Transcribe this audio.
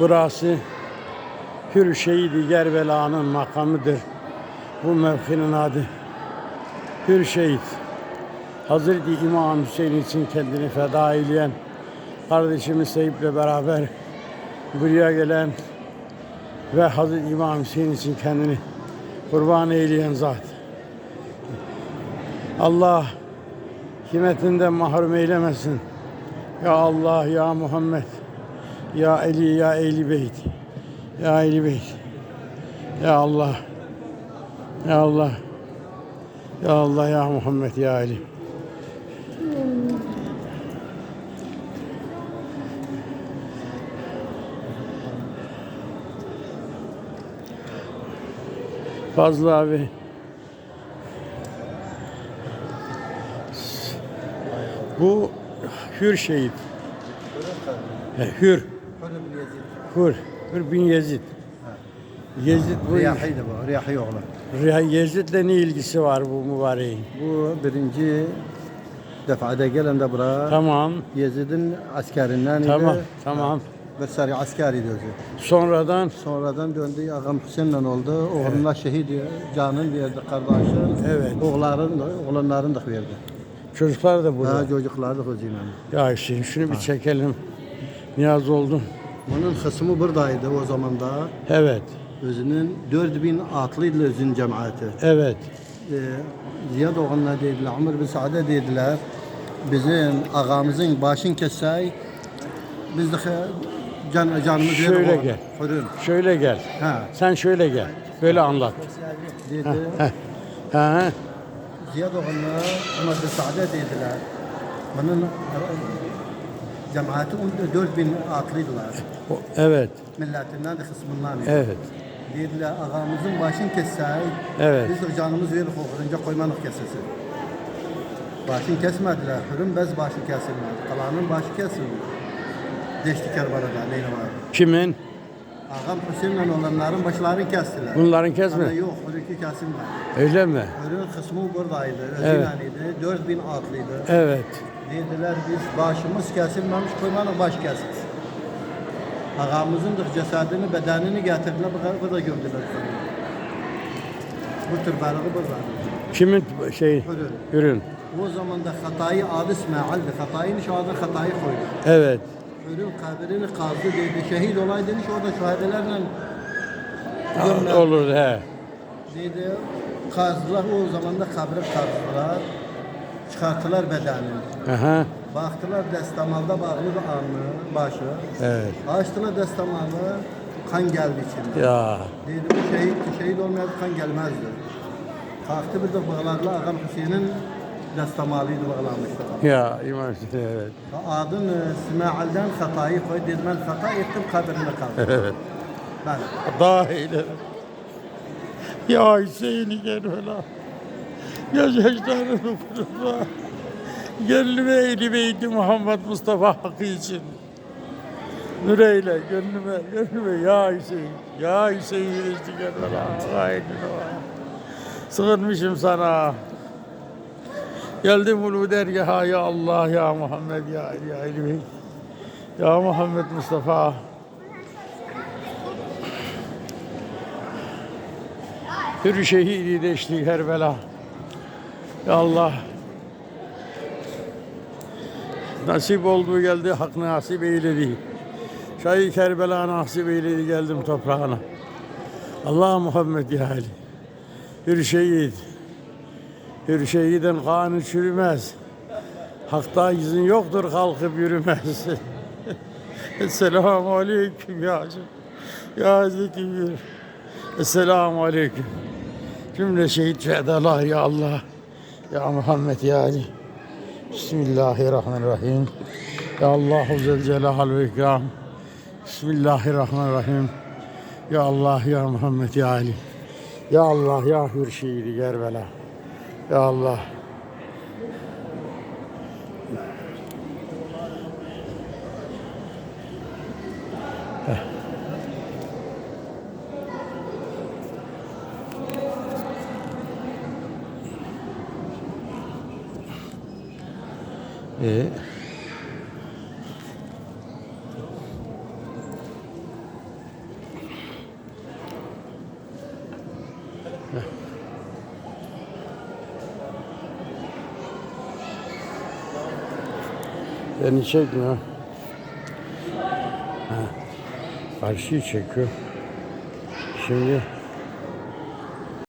Burası Hür Şehidi Gerbela'nın makamıdır. Bu mevkinin adı Hür Şehit. Hazreti İmam Hüseyin için kendini feda eyleyen kardeşimiz Seyip'le beraber buraya gelen ve Hazreti İmam Hüseyin için kendini kurban eyleyen zat. Allah himetinden mahrum eylemesin. Ya Allah, ya Muhammed, ya Ali, ya Ehli Beyt, ya Ehli Beyt, ya Allah, ya Allah, ya Allah, ya Muhammed, ya Ali. Fazla abi. Bu Hür şehit. Hür. Hür. Hür bin Yezid. Yezid bu. Riyahi de bu, Riyahi oğlu. Yezid'le ne ilgisi var bu mübareğin? Bu birinci defada gelen de bura Tamam. Yezid'in askerinden idi. Tamam. Tamam. Bir sarı askeriydi özü. Sonradan Sonradan döndü ağam Hüseyin'le oldu. Oğluna şehit canın verdi kardeşi. Evet. Oğulların oğlanların da verdi. çocuklar da burada. Ha, çocuklar da hüzüyle. Ya Hüseyin şunu bir çekelim. Niyaz oldum. Bunun kısmı buradaydı o zaman da. Evet. Özünün 4000 atlıydı özün cemaati. Evet. Ee, Ziyad oğluna dediler, Ömer bin Sa'de dediler. Bizim ağamızın başın kessay, biz de can, canımız Şöyle gel. Hürün. Şöyle gel. Ha. Sen şöyle gel. Böyle anlat. Dedi. Ha. Ziyad oğluna Ömer bin Sa'de dediler. Bunun cemaati 4000 atlıydılar. O- Evet. Milletinden de kısmından. Evet. Dediler ağamızın başın kessay, Evet. biz canımız verir Hürünce koymanık kesesi. Başını kesmediler. Hürün bez başı kesilmedi. Kalanın başı kesildi. Deşti Kerbala'da neyine var. Kimin? Ağam Hüseyin'le olanların başlarını kestiler. Bunların Ama kesme. yok, Hürünki kesilmedi. Öyle mi? Hürün kısmı buradaydı. Evet. Özinanıydı. 4000 atlıydı. Evet. Dediler biz başımız kesilmemiş, koymanın baş kesildi. Ağamızın da cesedini, bedenini getirdiler, burada, burada gömdüler. Bu tür balığı burada. Kimin şey? Hürün. Ürün. O zaman da hatayı adı İsmail'di. Hatayını şu anda hatayı koydu. Evet. Ölüm kabrini kazdı dedi. Şehit olaydı demiş orada şahidelerle gömler. Olur he. Dedi kazdılar o zaman da kabri kazdılar. Çıkarttılar bedenini. Aha. Baktılar destamalda bağlı alnı, başı. Evet. Açtılar destamalı kan geldi içinde. Ya. Dedi bu şehit, şehit olmayan kan gelmezdi. Kalktı bir de bağladılar Ağam Hüseyin'in destamalıydı bağlanmıştı. Ya İmam Hüseyin evet. Adın e, İsmail'den hatayı koy dedim ben hata ettim kabrine kaldım. Evet. Ben Daha iyiler. Ya Hüseyin'i gel öyle. Gözyaşlarını kurutma. Gönlüme eğilmeydi Muhammed Mustafa hakkı için. Nur eyle gönlüme, gönlüme ya Hüseyin. Ya Hüseyin işte gel öyle. Sığınmışım sana. Geldim ulu dergaha ya Allah ya Muhammed ya Ali ya Ali. Ya Muhammed Mustafa. Hür şehidi deşti Kerbela. Ya Allah. Nasip oldu geldi, hak nasip eyledi. Şahi Kerbela nasip eyledi geldim toprağına. Allah Muhammed ya Ali. Hür şehit. Hür şehidin kanı çürümez. Hakta izin yoktur kalkıp yürümez. Esselamu aleyküm ya Hacı. Ya Hazreti Hür. Esselamu aleyküm. Cümle şehit şehdalar ya Allah. Ya Muhammed ya Ali. Bismillahirrahmanirrahim. Ya Allahu Zülcelal ve İkram. Bismillahirrahmanirrahim. Ya Allah ya Muhammed ya Ali. Ya Allah ya Hürşidi Gerbela. Ya Allah. E Beni çekmiyor. Ha. Karşıyı çekiyor. Şimdi